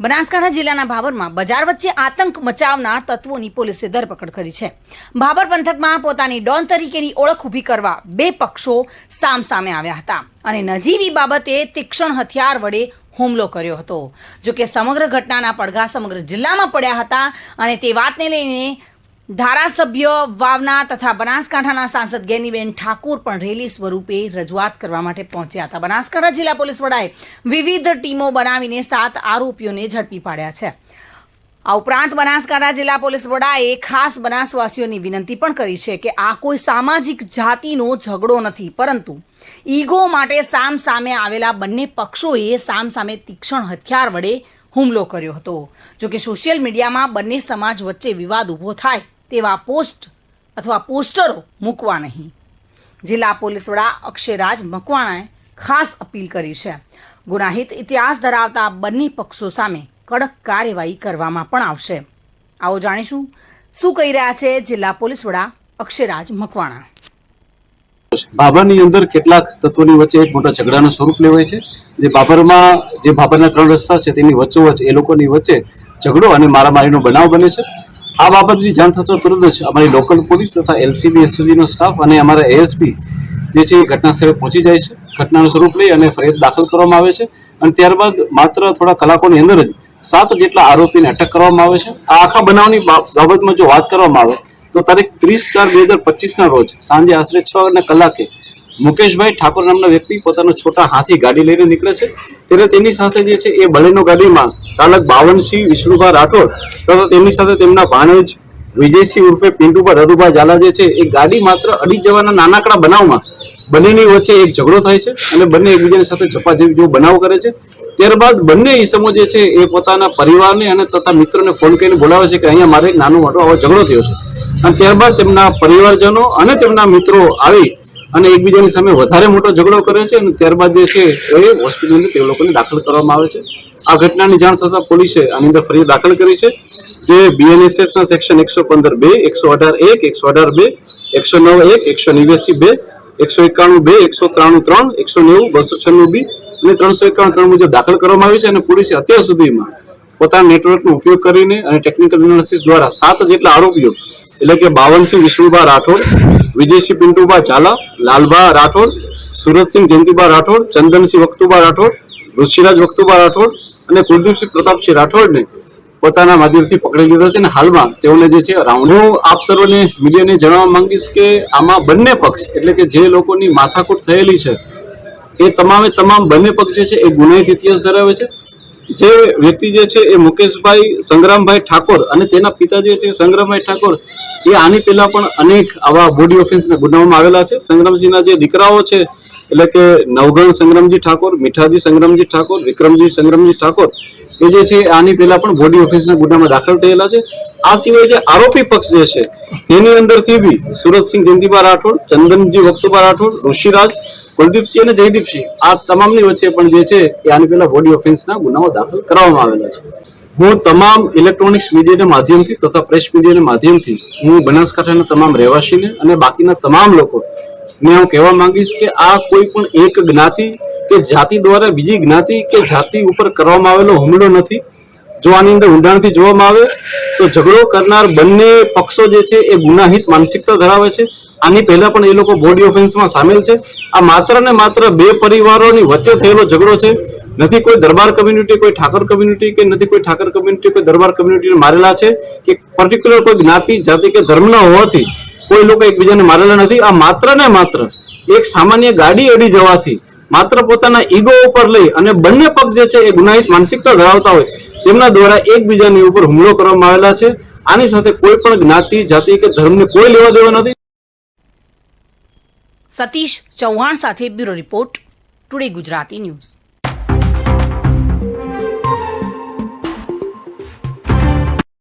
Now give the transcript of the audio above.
બનાસકાંઠા જિલ્લાના ભાભરમાં બજાર વચ્ચે આતંક મચાવનાર તત્વોની પોલીસે ધરપકડ કરી છે. ભાભર પંથકમાં પોતાની ડોન તરીકેની ઓળખ ઊભી કરવા બે પક્ષો સામસામે આવ્યા હતા અને નજીવી બાબતે તીક્ષ્ણ હથિયાર વડે હુમલો કર્યો હતો. જો કે સમગ્ર ઘટનાના પડઘા સમગ્ર જિલ્લામાં પડ્યા હતા અને તે વાતને લઈને ધારાસભ્ય વાવના તથા બનાસકાંઠાના સાંસદ ગેનીબેન ઠાકુર પણ રેલી સ્વરૂપે રજૂઆત કરવા માટે પહોંચ્યા હતા. બનાસકાંઠા જિલ્લા પોલીસ વડાએ વિવિધ ટીમો બનાવીને સાત આરોપીઓને ઝડપી પાડ્યા છે. આ ઉપરાંત બનાસકાંઠા જિલ્લા પોલીસ વડાએ ખાસ બનાસવાસીઓની વિનંતી પણ કરી છે કે આ કોઈ સામાજિક જાતિનો ઝઘડો નથી, પરંતુ ઈગો માટે સામ સામે આવેલા બંને પક્ષોએ સામ સામે તીક્ષ્ણ હથિયાર વડે હુમલો કર્યો હતો. જોકે સોશિયલ મીડિયામાં બંને સમાજ વચ્ચે વિવાદ ઊભો થાય તેવા પોસ્ટ અથવા પોસ્ટરો મૂકવા નહીં. જિલ્લા પોલીસ વડા અક્ષયરાજ મકવાણાએ ખાસ અપીલ કરી છે. ગુનાહિત ઇતિહાસ ધરાવતા બંને પક્ષો સામે કડક કાર્યવાહી કરવામાં પણ આવશે. આવો જાણીશું શું કહી રહ્યા છે જિલ્લા પોલીસ વડા અક્ષયરાજ મકવાણા. બાબરની અંદર કેટલાક તત્વોની વચ્ચે એક મોટા ઝઘડાનું સ્વરૂપ લેવાય છે. જે બાબરમાં જે બાબરના ત્રણ રસ્તા છે તેની વચ્ચોવચ્ચ એ લોકોની વચ્ચે ઝઘડો અને મારામારીનો બનાવ બને છે. આ બાબતની જાણ થતાં તરત જ અમારી લોકલ પોલીસ તથા એલસીબી એસઓજીનો સ્ટાફ અને અમારા એએસપી જે છે એ ઘટના સ્થળે પહોંચી જાય છે. ઘટનાનું સ્વરૂપ લઈ અને ફરિયાદ દાખલ કરવામાં આવે છે અને ત્યારબાદ માત્ર થોડા કલાકોની અંદર જ સાત જેટલા આરોપીને અટક કરવામાં આવે છે. આ આખા બનાવની બાબતમાં જો વાત કરવામાં આવે તો તારીખ ત્રીસ ચાર બે હજાર પચીસના રોજ સાંજે આશરે છ અને કલાકે મુકેશભાઈ ઠાકોર નામના વ્યક્તિ પોતાનો છોટા હાથી ગાડી લઈને નીકળે છે. ત્યારે તેની સાથે જે છે એ બલેનો ગાડીમાં ચાલક બાવનસિંહ વિષ્ણુભા રાઠોડ તથા તેમની સાથે તેમના ભાણેજ વિજયસિંહ ઉર્ફે પિન્ટુભા રઘુભા ઝાલા જે છે એ ગાડી માત્ર અડી જવાના નાનકડા બનાવમાં બંનેની વચ્ચે એક ઝઘડો થાય છે અને બંને એકબીજાની સાથે ચપા જેવી જેવો બનાવ કરે છે. ત્યારબાદ બંને ઈસમો જે છે એ પોતાના પરિવારને અને તથા મિત્રોને ફોન કરીને બોલાવે છે કે અહીંયા મારે નાનો મોટો આવો ઝઘડો થયો છે. અને ત્યારબાદ તેમના પરિવારજનો અને તેમના મિત્રો આવી અને એકબીજાની સામે વધારે મોટો ઝઘડો કરે છે અને ત્યારબાદ જે છે એ હોસ્પિટલમાં તે લોકોને દાખલ કરવામાં આવે છે. આ ઘટનાની જાણ થતાં પોલીસે આની અંદર ફરિયાદ દાખલ કરી છે જે બીએનએસએસના સેક્શન એકસો પંદર બે, એકસો અઢાર એક, એકસો અઢાર બે, એકસો નવ એક, એકસો નેવ્યાસી બે, એકસો એકાણું બે, એકસો ત્રાણું ત્રણ, એકસો નેવું, બસો છન્નું બી અને ત્રણસો એકાણું ત્રણ મુજબ દાખલ કરવામાં આવી છે અને પોલીસે અત્યાર સુધીમાં પોતાના નેટવર્કનો ઉપયોગ કરીને અને ટેકનિકલ એનાલિસિસ દ્વારા સાત જેટલા આરોપીઓ એટલે કે બાવનસિંહ વિષ્ણુભા રાઠોડ વિજયસિંહ પિન્ટુભા ઝાલા લાલભા રાઠોડ સુરતસિંહ જયંતિભા રાઠોડ, ચંદનસિંહ વખતુબા રાઠોડ, ઋષિરાજ વખતુબા રાઠોડ અને કુલદીપસિંહ પ્રતાપસિંહ રાઠોડને પોતાના માધ્યમથી પકડી લીધા છે અને હાલમાં તેઓને જે છે રાઉન્ડ હું આપ સર્વને મીડિયાને જણાવવા માંગીશ કે આમાં બંને પક્ષ, એટલે કે જે લોકોની માથાકૂટ થયેલી છે, એ તમામે તમામ બંને પક્ષ જે છે એ ગુનાહિત ઇતિહાસ ધરાવે છે? જે વ્યક્તિ જે છે એ મુકેશભાઈ સંગ્રામભાઈ ઠાકોર અને તેના પિતા જે છે સંગ્રામભાઈ ઠાકોર, એ આની પહેલા પણ અનેક આવા બોડી ઓફેન્સના ગુનાઓમાં આવેલા છે. સંગ્રામસિંહના જે દીકરાઓ છે, એટલે કે નવગણ સંગ્રામજી ઠાકોર, મીઠાજી સંગ્રામજી ઠાકોર, વિક્રમજી સંગ્રામજી ઠાકોર, એ જે છે આની પહેલા પણ બોડી ઓફિસના ગુનામાં દાખલ થયેલા છે. આ સિવાય જે આરોપી પક્ષ જે છે, તેની અંદરથી બી સુરતસિંહ જયંતિભા રાઠોડ, ચંદનજી વક્તુભા રાઠોડ, ઋષિરાજ કુલદીપસિંહ અને જયદીપસિંહ, આ તમામની વચ્ચે પણ જે છે એ આની પહેલા બોડી ઓફેન્સના ગુનાઓ દાખલ કરવામાં આવેલા છે. હું તમામ ઇલેક્ટ્રોનિક્સ મીડિયાના માધ્યમથી તથા પ્રેસ મીડિયાના માધ્યમથી, હું બનાસકાંઠાના તમામ રહેવાસીને અને બાકીના તમામ લોકો, ને હું કહેવા માંગીશ કે આ કોઈ પણ એક જ્ઞાતિ કે જાતિ દ્વારા બીજી જ્ઞાતિ કે જાતિ ઉપર કરવામાં આવેલો હુમલો નથી. જો આની અંદર ઊંડાણથી જોવામાં આવે તો ઝઘડો કરનાર બંને પક્ષો જે છે એ ગુનાહિત માનસિકતા ધરાવે છે. આની પહેલા પણ એ લોકો બોડી ઓફેન્સમાં સામેલ છે. આ માત્ર ને માત્ર બે પરિવારોની વચ્ચે થયેલો ઝઘડો છે. નથી કોઈ દરબાર કમ્યુનિટી કોઈ ઠાકર કમ્યુનિટી કે નથી કોઈ ઠાકર કમ્યુનિટી કોઈ દરબાર કમ્યુનિટીને મારેલા છે કે પર્ટિક્યુલર કોઈ જ્ઞાતિ, જાતિ કે ધર્મના હોવાથી કોઈ લોકો એકબીજાને મારેલા નથી. આ માત્ર ને માત્ર એક સામાન્ય ગાડી અડી જવાથી માત્ર પોતાના ઈગો ઉપર લઈ અને બંને પક્ષ જે છે એ ગુનાહિત માનસિકતા ધરાવતા હોય તેમના દ્વારા એકબીજાની ઉપર હુમલો કરવામાં આવેલા છે. આની સાથે કોઈ પણ જ્ઞાતિ, જાતિ કે ધર્મને કોઈ લેવા દેવા નથી. સતીશ ચૌહાણ સાથે bureau report, today Gujarati news.